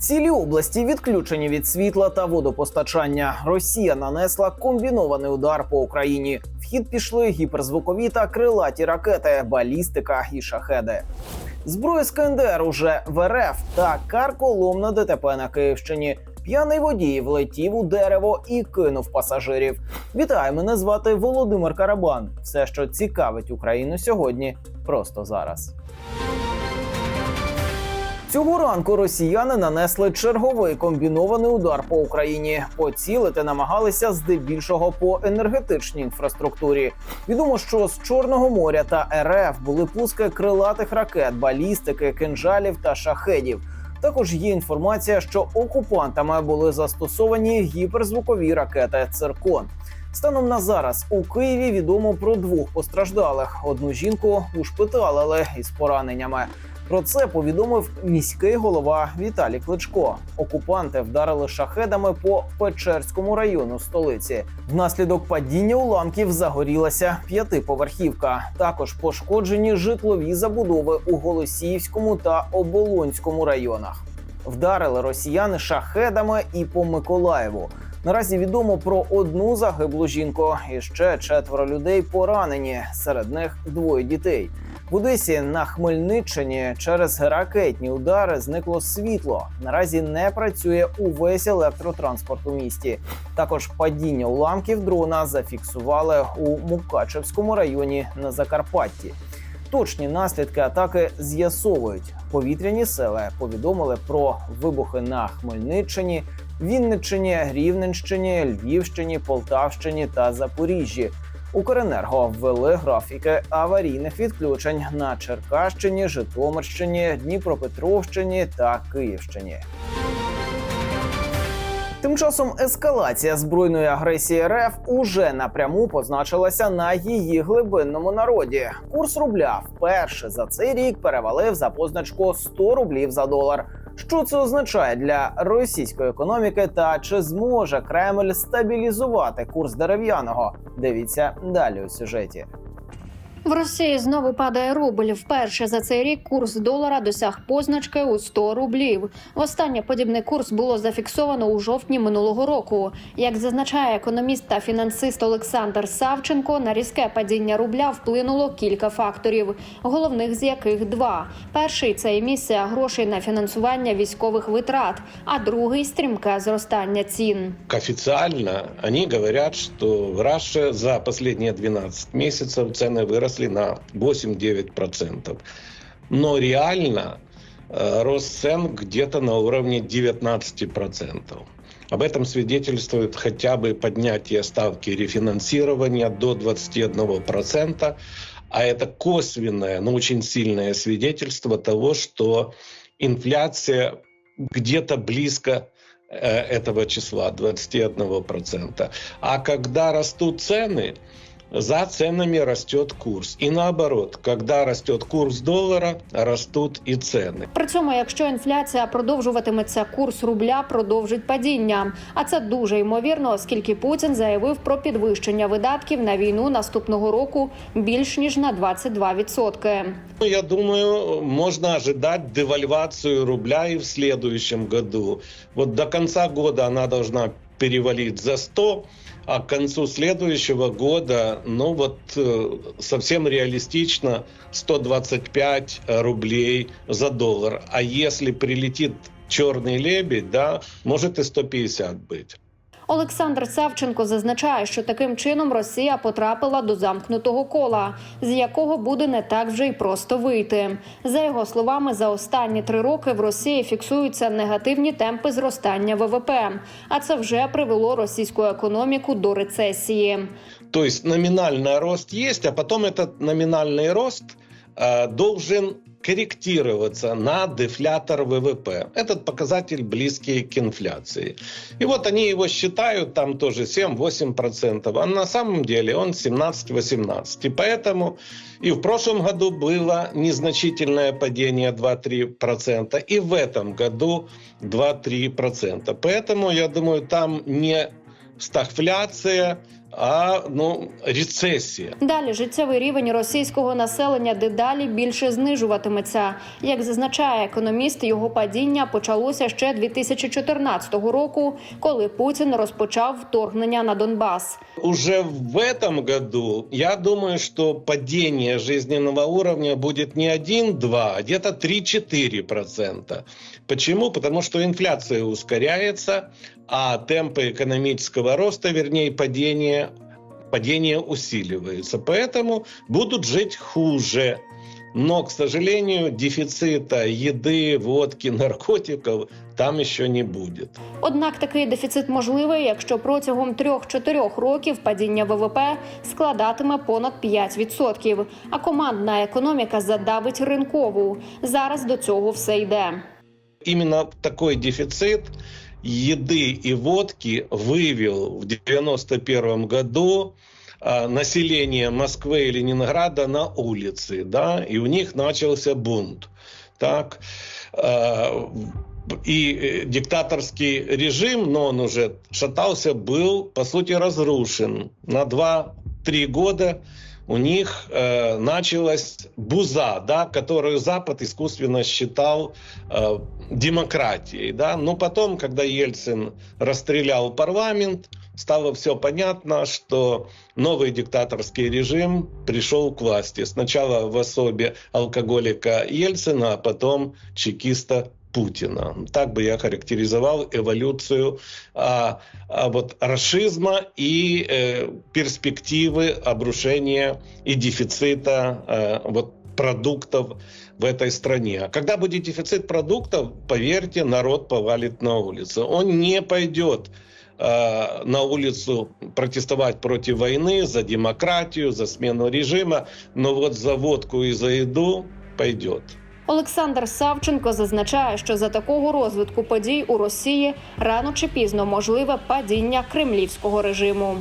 Цілі області відключені від світла та водопостачання. Росія нанесла комбінований удар по Україні. В хід пішли гіперзвукові та крилаті ракети, балістика і шахеди. Зброя з КНДР уже в РФ та карколомна ДТП на Київщині. П'яний водій влетів у дерево і кинув пасажирів. Вітаю, мене звати Володимир Карабан. Все, що цікавить Україну сьогодні, просто зараз. Цього ранку росіяни нанесли черговий комбінований удар по Україні. Поцілити намагалися здебільшого по енергетичній інфраструктурі. Відомо, що з Чорного моря та РФ були пуски крилатих ракет, балістики, кинжалів та шахедів. Також є інформація, що окупантами були застосовані гіперзвукові ракети Циркон. Станом на зараз у Києві відомо про двох постраждалих. Одну жінку ушпиталили із пораненнями. Про це повідомив міський голова Віталій Кличко. Окупанти вдарили шахедами по Печерському району столиці. Внаслідок падіння уламків загорілася п'ятиповерхівка. Також пошкоджені житлові забудови у Голосіївському та Оболонському районах. Вдарили росіяни шахедами і по Миколаєву. Наразі відомо про одну загиблу жінку і ще четверо людей поранені. Серед них двоє дітей. В Одесі на Хмельниччині через ракетні удари зникло світло. Наразі не працює увесь електротранспорт у місті. Також падіння уламків дрона зафіксували у Мукачевському районі на Закарпатті. Точні наслідки атаки з'ясовують. Повітряні сили повідомили про вибухи на Хмельниччині, Вінниччині, Рівненщині, Львівщині, Полтавщині та Запоріжжі. Укренерго ввели графіки аварійних відключень на Черкащині, Житомирщині, Дніпропетровщині та Київщині. Тим часом ескалація збройної агресії РФ уже напряму позначилася на її глибинному народі. Курс рубля вперше за цей рік перевалив за позначку 100 рублів за долар. Що це означає для російської економіки та чи зможе Кремль стабілізувати курс дерев'яного? Дивіться далі у сюжеті. В Росії знову падає рубль. Вперше за цей рік курс долара досяг позначки у 100 рублів. Востаннє подібний курс було зафіксовано у жовтні минулого року. Як зазначає економіст та фінансист Олександр Савченко, на різке падіння рубля вплинуло кілька факторів, головних з яких два: перший це емісія грошей на фінансування військових витрат, а другий стрімке зростання цін. Официально они говорят, что в Раше за последние 12 месяцев цены выросли на 8-9%. Но реально э, рост цен где-то на уровне 19%. Об этом свидетельствует хотя бы поднятие ставки рефинансирования до 21%, а это косвенное, но очень сильное свидетельство того, что инфляция где-то близко э, этого числа 21%. А когда растут цены, за ценами растет курс. И наоборот, когда растет курс доллара, растут и цены. При цьому, якщо інфляція продовжуватиметься, курс рубля продовжить падіння. А це дуже ймовірно, оскільки Путін заявив про підвищення видатків на війну наступного року більш ніж на 22%. Ну, Я думаю, можно ожидать девальвацию рубля и в следующем году. Вот до конца года она должна перевалить за 100, а к концу следующего года, ну вот э, совсем реалистично 125 рублей за доллар. А если прилетит черный лебедь, да, может и 150 быть. Олександр Савченко зазначає, що таким чином Росія потрапила до замкнутого кола, з якого буде не так вже й просто вийти. За його словами, за останні три роки в Росії фіксуються негативні темпи зростання ВВП, а це вже привело російську економіку до рецесії. То есть номинальный рост есть, а потом этот номинальный рост э, должен корректироваться на дефлятор ВВП. Этот показатель близкий к инфляции. И вот они его считают там тоже 7-8%, а на самом деле он 17-18%. И поэтому и в прошлом году было незначительное падение 2-3%, и в этом году 2-3%. Поэтому, я думаю, там не стагфляция, а ну, рецессия. Далі життєвий рівень російського населення дедалі більше знижуватиметься. Як зазначає економіст, його падіння почалося ще 2014 року, коли Путін розпочав вторгнення на Донбас. Уже в этом году я думаю, что падение жизненного уровня будет не 1-2, а где-то 3-4%. Почему? Потому что инфляция ускоряется, а темпы экономического роста, вернее падения, падение усиливается. Поэтому будут жить хуже. Но, к сожалению, дефицита еды, водки, наркотиков там еще не будет. Однак такий дефіцит можливий, якщо протягом 3-4 років падіння ВВП складатиме понад 5%, а командна економіка задавить ринкову. Зараз до цього все йде. Именно такой дефицит еды и водки вывел в 1991 году а, население Москвы и Ленинграда на улицы, да, и у них начался бунт. Так, А, и э, диктаторский режим, но он уже шатался, был, по сути, разрушен. На 2-3 года у них э, началась буза, да, которую Запад искусственно считал э, демократией. Да? Но потом, когда Ельцин расстрелял парламент, стало все понятно, что новый диктаторский режим пришел к власти. Сначала в особе алкоголика Ельцина, а потом чекиста Путина. Так бы я характеризовал эволюцию а, а вот расизма и э, перспективы обрушения и дефицита э, вот продуктов в этой стране. А когда будет дефицит продуктов, поверьте, народ повалит на улицу. Он не пойдет э, на улицу протестовать против войны, за демократию, за смену режима, но вот за водку и за еду пойдет. Олександр Савченко зазначає, що за такого розвитку подій у Росії рано чи пізно можливе падіння кремлівського режиму.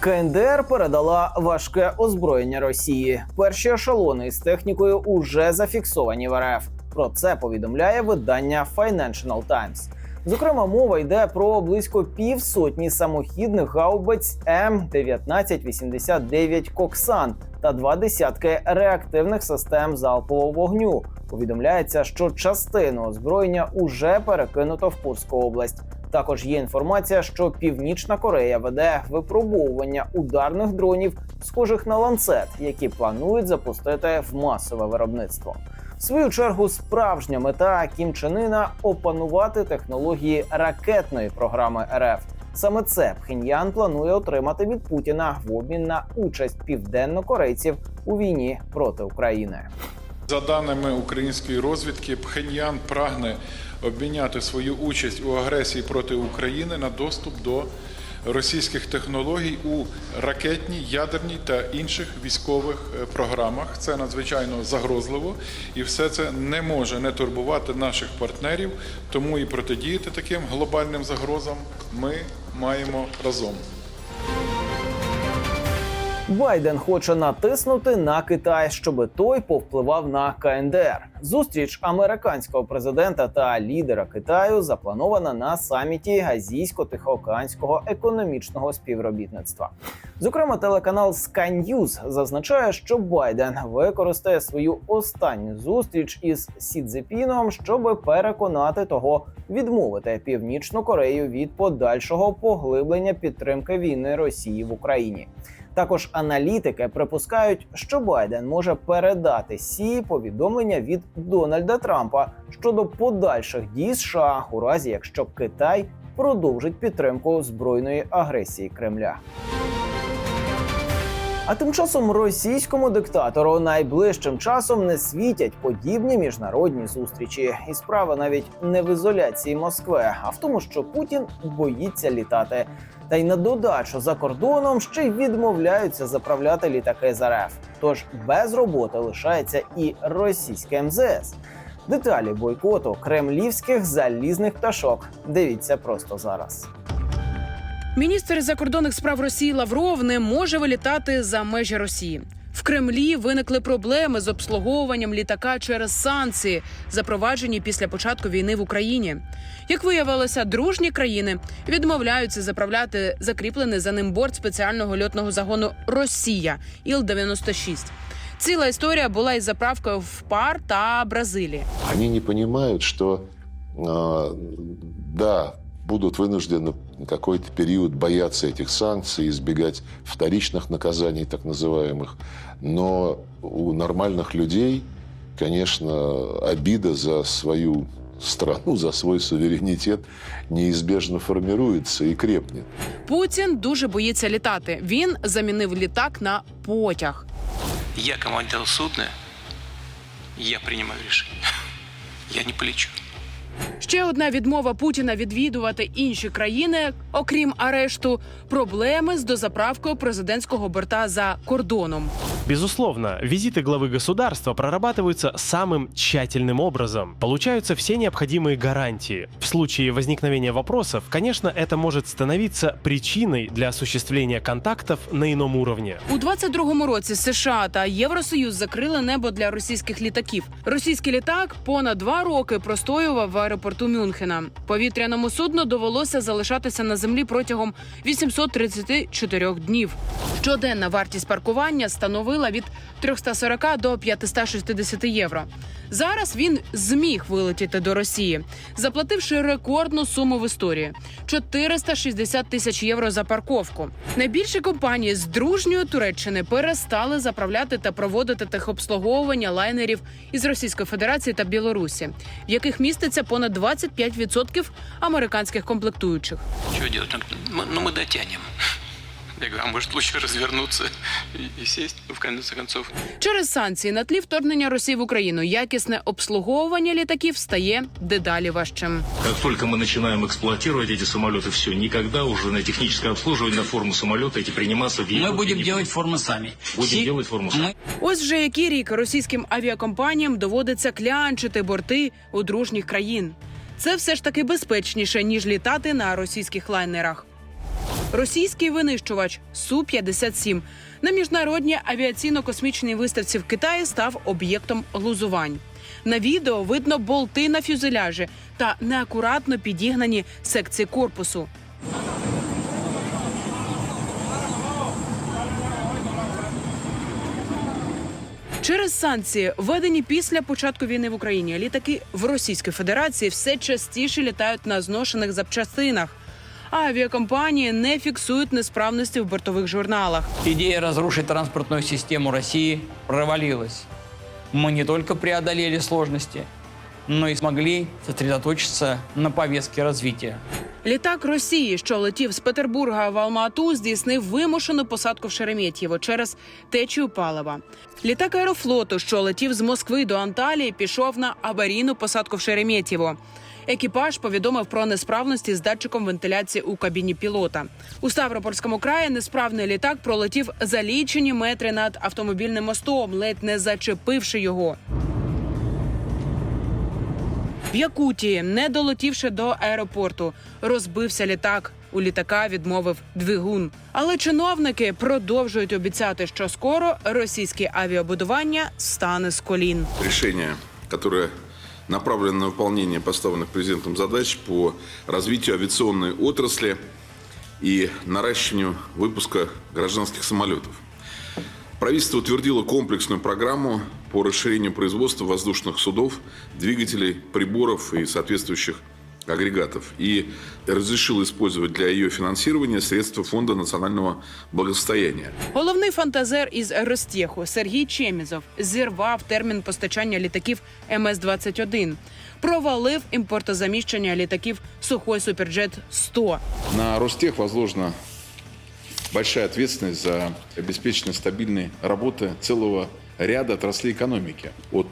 КНДР передала важке озброєння Росії. Перші ешелони із технікою уже зафіксовані в РФ. Про це повідомляє видання Financial Times. Зокрема, мова йде про близько півсотні самохідних гаубиць М1989 Коксан та два десятки реактивних систем залпового вогню. Повідомляється, що частину озброєння уже перекинуто в Курську область. Також є інформація, що Північна Корея веде випробовування ударних дронів, схожих на ланцет, які планують запустити в масове виробництво. В свою чергу, справжня мета Кім Чен опанувати технології ракетної програми РФ. Саме це Пхеньян планує отримати від Путіна в обмін на участь південнокорейців у війні проти України. За даними української розвідки, Пхеньян прагне обміняти свою участь у агресії проти України на доступ до російських технологій у ракетній, ядерній та інших військових е, програмах. Це надзвичайно загрозливо, і все це не може не турбувати наших партнерів. Тому і протидіяти таким глобальним загрозам ми маємо разом. Байден хоче натиснути на Китай, щоб той повпливав на КНДР. Зустріч американського президента та лідера Китаю запланована на саміті Азійсько-Тихоокеанського економічного співробітництва. Зокрема, телеканал Sky News зазначає, що Байден використає свою останню зустріч із Сі Цзепіном, щоб переконати того відмовити Північну Корею від подальшого поглиблення підтримки війни Росії в Україні. Також аналітики припускають, що Байден може передати Сі повідомлення від Дональда Трампа щодо подальших дій США у разі, якщо Китай продовжить підтримку збройної агресії Кремля. А тим часом російському диктатору найближчим часом не світять подібні міжнародні зустрічі, і справа навіть не в ізоляції Москви, а в тому, що Путін боїться літати. Та й на додачу за кордоном ще й відмовляються заправляти літаки з РФ. Тож без роботи лишається і російське МЗС. Деталі бойкоту кремлівських залізних пташок. Дивіться просто зараз. Міністр закордонних справ Росії Лавров не може вилітати за межі Росії. В Кремлі виникли проблеми з обслуговуванням літака через санкції, запроваджені після початку війни в Україні. Як виявилося, дружні країни відмовляються заправляти закріплений за ним борт спеціального льотного загону Росія Іл-96. Ціла історія була із заправкою в пар та Бразилії. Они не что э, да, будут вынуждены какой-то период бояться этих санкций, избегать вторичных наказаний, так называемых. Но у нормальных людей, конечно, обида за свою страну, за свой суверенитет неизбежно формируется и крепнет. Путін дуже боїться літати. Він замінив літак на потяг. Я командир судна, я принимаю решение. Я не полечу. Ще одна відмова Путіна відвідувати інші країни, окрім арешту, проблеми з дозаправкою президентського борта за кордоном. Безусловно, визиты главы государства прорабатываются самым тщательным образом. Получаются все необходимые гарантии. В случае возникновения вопросов, конечно, это может становиться причиной для осуществления контактов на ином уровне. У 22-му році США та Євросоюз закрили небо для російських літаків. Російський літак понад два роки простоював в аеропорту Мюнхена. Повітряному судну довелося залишатися на землі протягом 834 днів. Щоденна вартість паркування становила від 340 до 560 євро. Зараз він зміг вилетіти до Росії, заплативши рекордну суму в історії 460 тисяч євро за парковку. Найбільші компанії з дружньої Туреччини перестали заправляти та проводити техобслуговування лайнерів із Російської Федерації та Білорусі, в яких міститься понад 25% американських комплектуючих. Что делать? Ну, мы- Ну, мы дотянем. Я говорю, а может лучше развернуться и, и сесть, ну, в конце концов. Через санкції на тлі вторгнення Росії в Україну якісне обслуговування літаків стає дедалі важчим. Как только мы начинаем эксплуатировать эти самолеты, все, никогда уже на техническое обслуживание, на форму самолета эти приниматься в Мы Европе будем не делать форму сами. Будем Си- делать форму сами. Мы Ось вже який рік російським авіакомпаніям доводиться клянчити борти у дружніх країн. Це все ж таки безпечніше ніж літати на російських лайнерах. Російський винищувач су 57 на міжнародній авіаційно-космічній виставці в Китаї став об'єктом глузувань. На відео видно болти на фюзеляжі та неакуратно підігнані секції корпусу. Через санкції, введені після початку війни в Україні, літаки в Російській Федерації все частіше літають на зношених запчастинах. А авіакомпанії не фіксують несправності в бортових журналах. идея разрушить транспортную систему России провалилась. Мы не только преодолели сложности, но и смогли сосредоточиться на повестке развития. Літак Росії, що летів з Петербурга в Алмату, здійснив вимушену посадку в Шереметьєво через течію палива. Літак аерофлоту, що летів з Москви до Анталії, пішов на аварійну посадку в Шереметьєво. Екіпаж повідомив про несправності з датчиком вентиляції у кабіні пілота. У Ставропольському краї несправний літак пролетів за лічені метри над автомобільним мостом, ледь не зачепивши його. В Якутії, не долетівши до аеропорту, розбився літак. У літака відмовив двигун. Але чиновники продовжують обіцяти, що скоро російське авіабудування стане з колін. решение, которое направлено на выполнение поставленных президентом задач по развитию авиационной отрасли и наращиванию выпуска гражданских самолетов. Правительство утвердило комплексную программу по расширению производства воздушных судов, двигателей, приборов и соответствующих агрегатов и разрешило использовать для ее финансирования средства Фонда национального благосостояния. Головний фантазер із Ростєху Сергій Чемізов зірвав термін постачання літаків МС-21, провалив імпортозаміщення літаків Сухой Суперджет 100 На Ростех возложена большая ответственность за обеспечение стабильной работы целого ряда отраслей экономики. От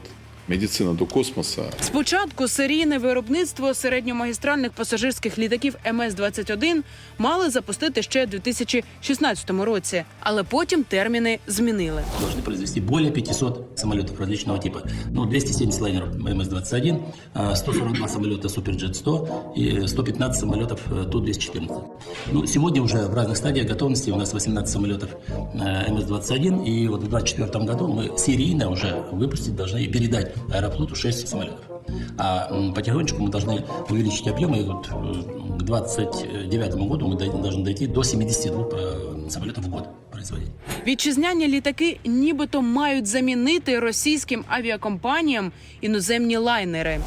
медицина до космоса. Спочатку серійне виробництво середньомагістральних пасажирських літаків МС-21 мали запустити ще у 2016 році, але потім терміни змінили. должны произвести более 500 самолетов различного типа. Ну, 270 лайнеров МС-21, а, 142 самолета Суперджет-100 и 115 самолетов э, Ту-214. Ну, сегодня уже в разных стадиях готовности у нас 18 самолетов э, МС-21, и вот в 2024 году мы серийно уже выпустить должны и передать Аэрофлоту 6 самолетов. А м, потихонечку мы должны увеличить объемы, и вот э, к 2029 году мы дой- должны дойти до 72 э, самолетов в год производить. Вітчизняні літаки нібито мають замінити російським авіакомпаніям іноземні лайнери.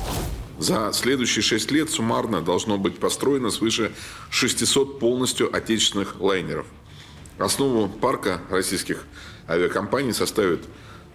За следующие шесть лет суммарно должно быть построено свыше 600 полностью отечественных лайнеров. Основу парка российских авиакомпаний составят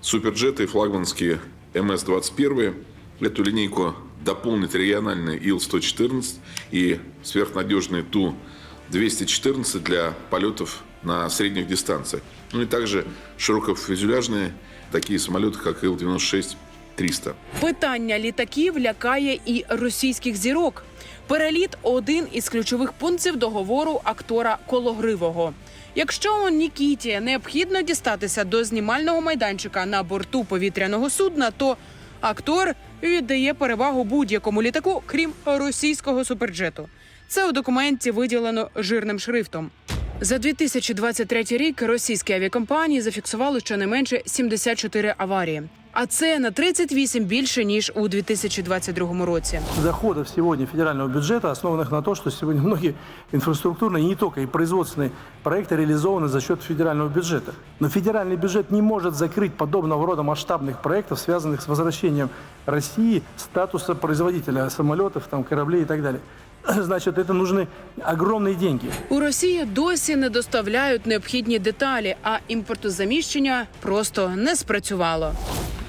суперджеты и флагманские МС-21. Эту линейку дополнит региональный Ил-114 и сверхнадежный Ту-214 для полетов на средних дистанциях. Ну и также широкофюзеляжные такие самолеты, как Ил-96 300. Питання літаків лякає і російських зірок. Переліт один із ключових пунктів договору актора Кологривого. Якщо Нікіті необхідно дістатися до знімального майданчика на борту повітряного судна, то актор віддає перевагу будь-якому літаку, крім російського суперджету. Це у документі виділено жирним шрифтом. За 2023 рік російські авіакомпанії зафіксували щонайменше 74 аварії. А це на 38 більше ніж у 2022 році. доходов сегодня федерального бюджета, основанных на том, что сегодня многие инфраструктурные, и не только, и производственные проекты реализованы за счет федерального бюджета. Но федеральный бюджет не может закрыть подобного рода масштабных проектов, связанных с возвращением России статуса производителя самолетов, там, кораблей и так далее. Значит, это нужны огромные деньги. У Росії досі не доставляють необхідні деталі, а імпортозаміщення просто не спрацювало.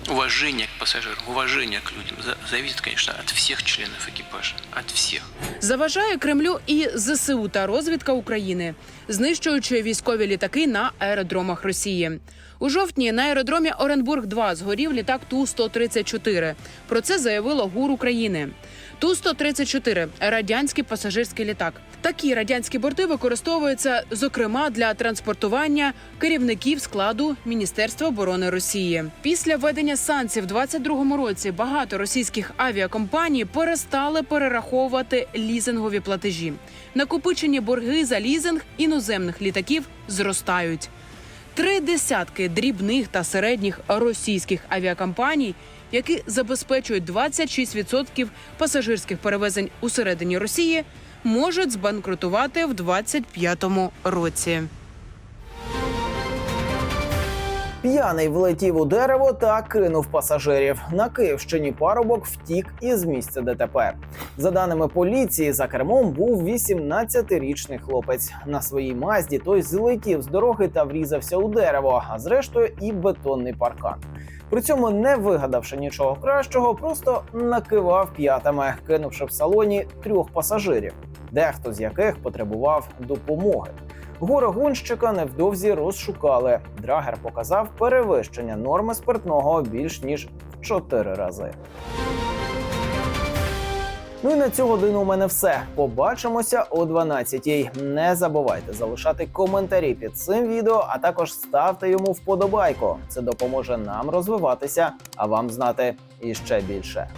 Уважение к пассажирам, уважение к людям за- зависит, конечно, от всех членов экипажа. От всех. Заважає Кремлю і ЗСУ та розвідка України, знищуючи військові літаки на аеродромах Росії. У жовтні на аеродромі Оренбург 2 згорів літак Ту 134 Про це заявило ГУР України. Ту 134 радянський пасажирський літак. Такі радянські борти використовуються зокрема для транспортування керівників складу Міністерства оборони Росії. Після введення санкцій в 22-му році багато російських авіакомпаній перестали перераховувати лізингові платежі. Накопичені борги за лізинг іноземних літаків зростають. Три десятки дрібних та середніх російських авіакомпаній, які забезпечують 26% пасажирських перевезень усередині Росії, можуть збанкрутувати в 2025 році. П'яний влетів у дерево та кинув пасажирів. На Київщині парубок втік із місця ДТП. За даними поліції, за кермом був 18-річний хлопець. На своїй мазді той злетів з дороги та врізався у дерево, а зрештою і бетонний паркан. При цьому, не вигадавши нічого кращого, просто накивав п'ятами, кинувши в салоні трьох пасажирів, дехто з яких потребував допомоги. Гора гонщика невдовзі розшукали. Драгер показав перевищення норми спиртного більш ніж в чотири рази. Ну і на цю годину у мене все. Побачимося о 12-й. Не забувайте залишати коментарі під цим відео, а також ставте йому вподобайку. Це допоможе нам розвиватися, а вам знати іще більше.